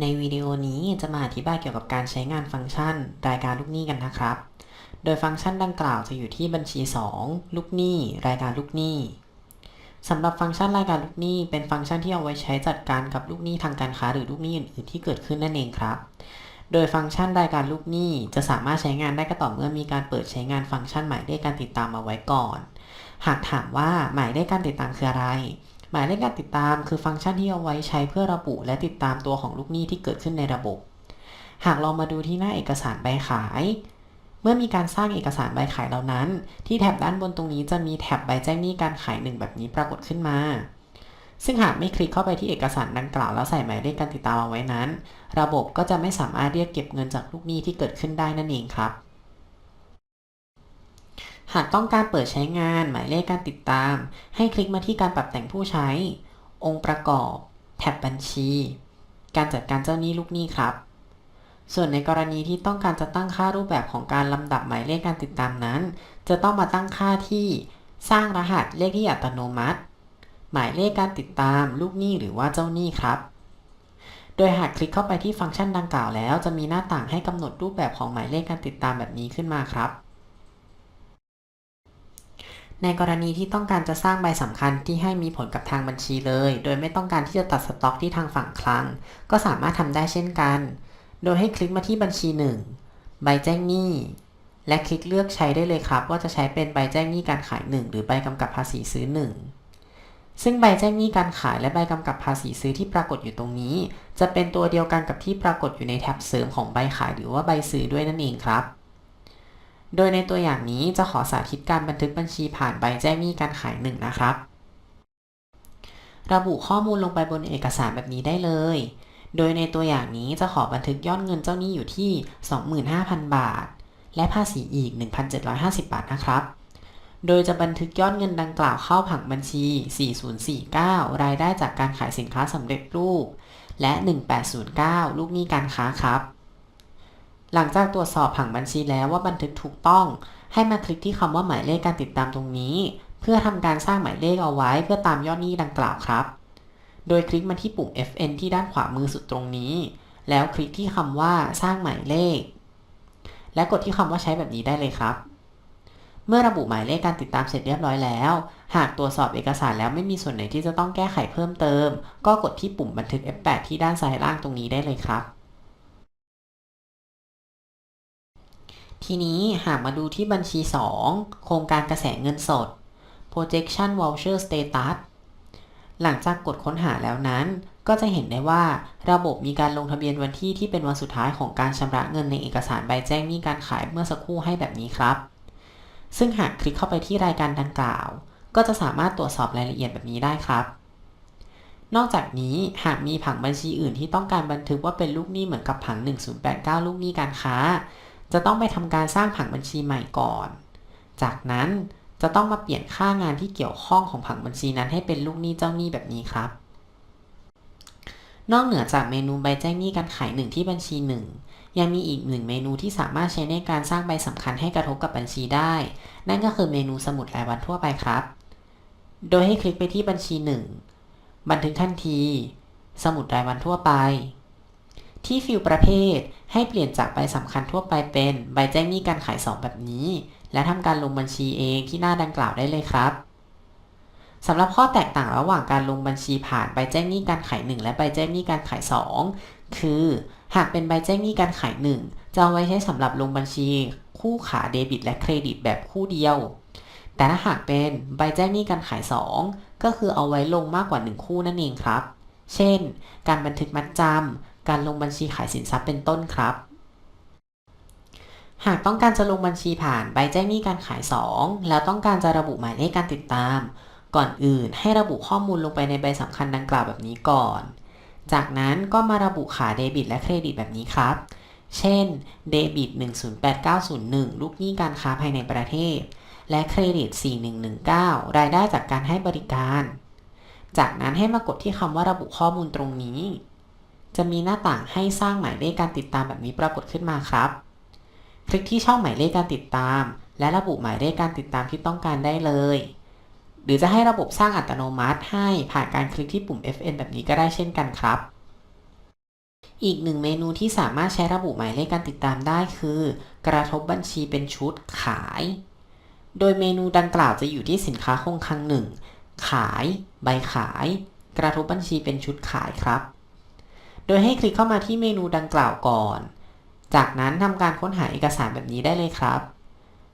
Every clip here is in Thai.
ในวิดีโอนี้จะมาอธิบายเกี่ยวกับการใช้งานฟังก์ชัน รายการลูกหนี้กันนะครับ โดยฟังก์ชันดังกล่าวจะอยู่ที่บัญชี 2 ลูกหนี้ รายการลูกหนี้สำหรับฟังก์ชันรายการลูกหนี้ เป็นฟังก์ชันที่เอาไว้ใช้จัดการกับลูกหนี้ทางการค้าหรือลูกหนี้อื่นๆที่เกิดขึ้นนั่นเองครับ โดยฟังก์ชันรายการลูกหนี้จะสามารถใช้งานได้ก็ต่อเมื่อมีการเปิดใช้งานฟังก์ชันหมายเลขการติดตามมาไว้ก่อน หากถามว่าหมายเลขการติดตามคืออะไร หมายเลขการติดตามคือฟังก์ชันที่เอาไว้ใช้เพื่อระบุ และติดตามตัวของลูกหนี้ที่เกิดขึ้นในระบบ หากเรามาดูที่หน้าเอกสารใบขาย เมื่อมีการสร้างเอกสารใบขายเหล่านั้น ที่แถบด้านบนตรงนี้จะมีแถบใบแจ้งหนี้การขายหนึ่งแบบนี้ปรากฏขึ้นมา ซึ่งหากไม่คลิกเข้าไปที่เอกสารดังกล่าวแล้วใส่หมายเลขการติดตามเอาไว้นั้น ระบบก็จะไม่สามารถเรียกเก็บเงินจากลูกหนี้ที่เกิดขึ้นได้นั่นเองครับ หากต้องการเปิดใช้งานหมายเลขการติดตาม ให้คลิกมาที่การปรับแต่งผู้ใช้ องค์ประกอบแท็บบัญชี การจัดการเจ้าหนี้ลูกหนี้ครับ ส่วนในกรณีที่ต้องการจะตั้งค่ารูปแบบของการลำดับหมายเลขการติดตามนั้น จะต้องมาตั้งค่าที่สร้างรหัสเลขที่อัตโนมัติ หมายเลขการติดตามลูกหนี้หรือว่าเจ้าหนี้ครับ โดยหากคลิกเข้าไปที่ฟังก์ชันดังกล่าวแล้ว จะมีหน้าต่างให้กำหนดรูปแบบของหมายเลขการติดตามแบบนี้ขึ้นมาครับ ในกรณีที่ต้องการจะสร้างใบสำคัญที่ให้มีผลกับทางบัญชีเลย โดยไม่ต้องการที่จะตัดสต็อกที่ทางฝั่งคลัง ก็สามารถทำได้เช่นกัน โดยให้คลิกมาที่บัญชี 1 ใบแจ้งหนี้ และคลิกเลือกใช้ได้เลยครับ ว่าจะใช้เป็นใบแจ้งหนี้การขาย 1 หรือใบกำกับภาษีซื้อ 1 ซึ่งใบแจ้งหนี้การขายและใบกำกับภาษีซื้อที่ปรากฏอยู่ตรงนี้ จะเป็นตัวเดียวกันกับที่ปรากฏอยู่ในแท็บเสริมของใบขายหรือว่าใบซื้อด้วยนั่นเองครับ โดยในตัวอย่างนี้จะขอสาธิตการบันทึกบัญชีผ่านใบแจ้งหนี้การขายหนึ่งนะครับ ระบุข้อมูลลงไปบนเอกสารแบบนี้ได้เลย โดยในตัวอย่างนี้จะขอบันทึกยอดเงินเจ้าหนี้อยู่ที่ 25,000 บาท และภาษีอีก 1,750 บาทนะครับ โดยจะบันทึกยอดเงินดังกล่าวเข้าผังบัญชี 4049 รายได้จากการขายสินค้าสำเร็จรูป และ 1809 ลูกหนี้การค้าครับ หลังจากตรวจสอบผังบัญชีแล้วว่าบันทึกถูกต้อง ให้มาคลิกที่คำว่าหมายเลขการติดตามตรงนี้ เพื่อทำการสร้างหมายเลขเอาไว้เพื่อตามยอดหนี้ดังกล่าวครับ โดยคลิกมาที่ปุ่ม FN ที่ด้านขวามือสุดตรงนี้ แล้วคลิกที่คำว่าสร้างหมายเลข และกดที่คำว่าใช้แบบนี้ได้เลยครับ เมื่อระบุหมายเลขการติดตามเสร็จเรียบร้อยแล้ว หากตรวจสอบเอกสารแล้วไม่มีส่วนไหนที่จะต้องแก้ไขเพิ่มเติม ก็กดที่ปุ่มบันทึก F8 ที่ด้านซ้ายล่างตรงนี้ได้เลยครับ ทีนี้หากมาดูที่บัญชี 2 โครงการกระแสเงินสด projection voucher status หลังจากกดค้นหาแล้วนั้น ก็จะเห็นได้ว่าระบบมีการลงทะเบียนวันที่ที่เป็นวันสุดท้ายของการชำระเงินในเอกสารใบแจ้งหนี้การขายเมื่อสักครู่ให้แบบนี้ครับ ซึ่งหากคลิกเข้าไปที่รายการดังกล่าว ก็จะสามารถตรวจสอบรายละเอียดแบบนี้ได้ครับ นอกจากนี้หากมีผังบัญชีอื่นที่ต้องการบันทึกว่าเป็นลูกหนี้เหมือนกับผัง 1089 ลูกหนี้การค้า จะต้องไปทำการสร้างผังบัญชีใหม่ก่อน จากนั้นจะต้องมาเปลี่ยนค่างานที่เกี่ยวข้องของผังบัญชีนั้นให้เป็นลูกหนี้เจ้าหนี้แบบนี้ครับ นอกเหนือจากเมนูใบแจ้งหนี้การขายหนึ่งที่บัญชีหนึ่งยังมีอีกหนึ่งเมนูที่สามารถใช้ในการสร้างใบสำคัญให้กระทบกับบัญชีได้ นั่นก็คือเมนูสมุดรายวันทั่วไปครับ โดยให้คลิกไปที่บัญชี 1 บันทึกทันที สมุดรายวันทั่วไป ที่ฟิลประเภท ให้เปลี่ยนจากใบสำคัญทั่วไปเป็นใบแจ้งหนี้การขาย 2 แบบนี้ และทำการลงบัญชีเองที่หน้าดังกล่าวได้เลยครับสำหรับข้อแตกต่างระหว่างการลงบัญชีผ่านใบแจ้งหนี้การขาย 1 และใบแจ้งหนี้การขาย 2 คือ หากเป็นใบแจ้งหนี้การขาย 1 จะเอาไว้ใช้สำหรับลงบัญชีคู่ขาเดบิต และเครดิตแบบคู่เดียว แต่ถ้าหากเป็นใบแจ้งหนี้การขาย 2 ก็คือเอาไว้ลงมากกว่า 1 คู่นั่นเองครับ เช่น การบันทึกมัดจำ การลงบัญชีขายสินทรัพย์เป็นต้นครับ หากต้องการจะลงบัญชีผ่านใบแจ้งหนี้การขาย 2 แล้วต้องการจะระบุหมายเลขการติดตาม ก่อนอื่นให้ระบุข้อมูลลงไปในใบสำคัญดังกล่าวแบบนี้ก่อน จากนั้นก็มาระบุขาเดบิตและเครดิตแบบนี้ครับ เช่น เดบิต 108901 ลูกหนี้การค้าภายในประเทศ และเครดิต 4119 รายได้จากการให้บริการ จากนั้นให้มากดที่คำว่าระบุข้อมูลตรงนี้ จะมีหน้าต่างให้สร้างหมายเลขการติดตามแบบนี้ปรากฏขึ้นมาครับ คลิกที่ช่องหมายเลขการติดตาม และระบุหมายเลขการติดตามที่ต้องการได้เลย หรือจะให้ระบบสร้างอัตโนมัติให้ผ่านการคลิกที่ปุ่ม FN แบบนี้ก็ได้เช่นกันครับ อีกหนึ่งเมนูที่สามารถใช้ระบุหมายเลขการติดตามได้คือ กระทบบัญชีเป็นชุดขาย โดยเมนูดังกล่าวจะอยู่ที่สินค้าคงคลังหนึ่งขาย ใบขาย กระทบบัญชีเป็นชุดขายครับ โดยให้คลิกเข้ามาที่เมนูดังกล่าวก่อน จากนั้นทำการค้นหาเอกสารแบบนี้ได้เลยครับ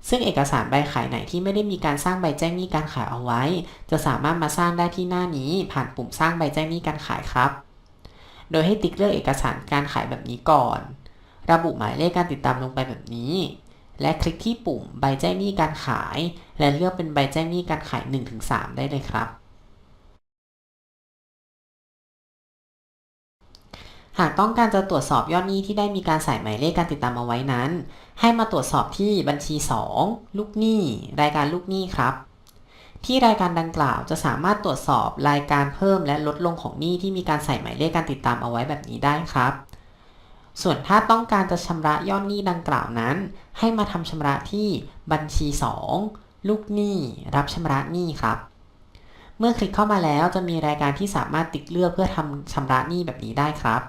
ซึ่งเอกสารใบขายไหนที่ไม่ได้มีการสร้างใบแจ้งหนี้การขายเอาไว้ จะสามารถมาสร้างได้ที่หน้านี้ผ่านปุ่มสร้างใบแจ้งหนี้การขายครับ โดยให้ติ๊กเลือกเอกสารการขายแบบนี้ก่อน ระบุหมายเลขการติดตามลงไปแบบนี้ และคลิกที่ปุ่มใบแจ้งหนี้การขาย และเลือกเป็นใบแจ้งหนี้การขาย 1-3 ได้เลยครับ หากต้องการจะตรวจสอบยอดหนี้ที่ได้มีการใส่หมายเลขการติดตามเอาไว้นั้น ให้มาตรวจสอบที่บัญชี 2 ลูกหนี้ รายการลูกหนี้ครับ ที่รายการดังกล่าวจะสามารถตรวจสอบรายการเพิ่มและลดลงของหนี้ที่มีการใส่หมายเลขการติดตามเอาไว้แบบนี้ได้ครับ ส่วนถ้าต้องการจะชำระยอดหนี้ดังกล่าวนั้น ให้มาทำชำระที่บัญชี 2 ลูกหนี้ รับชำระหนี้ครับเมื่อคลิกเข้ามาแล้วจะมีรายการที่สามารถติ๊กเลือกเพื่อทำชำระหนี้แบบนี้ได้ครับ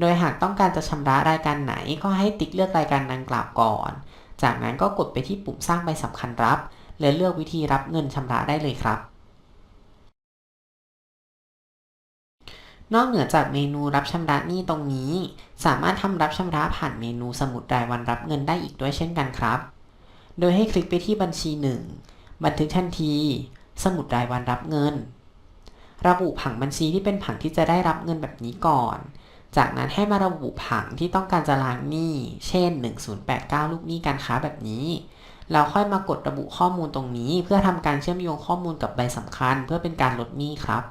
โดยหากต้องการจะชำระรายการไหนก็ให้ติ๊กเลือกรายการดังกล่าวก่อน จากนั้นก็กดไปที่ปุ่มสร้างใบสำคัญรับ และเลือกวิธีรับเงินชำระได้เลยครับ นอกเหนือจากเมนูรับชำระหนี้ตรงนี้ สามารถทำรับชำระผ่านเมนูสมุดรายวันรับเงินได้อีกด้วยเช่นกันครับ โดยให้คลิกไปที่บัญชี 1 บันทึกทันที สมุดรายวันรับเงิน ระบุผังบัญชีที่เป็นผังที่จะได้รับเงินแบบนี้ก่อน จากนั้นให้มาระบุผังที่ต้องการจะล้างหนี้ เช่น 1089 ลูกหนี้การค้าแบบนี้ เราค่อยมากดระบุข้อมูลตรงนี้ เพื่อทำการเชื่อมโยงข้อมูลกับใบสำคัญ เพื่อเป็นการลดหนี้ครับ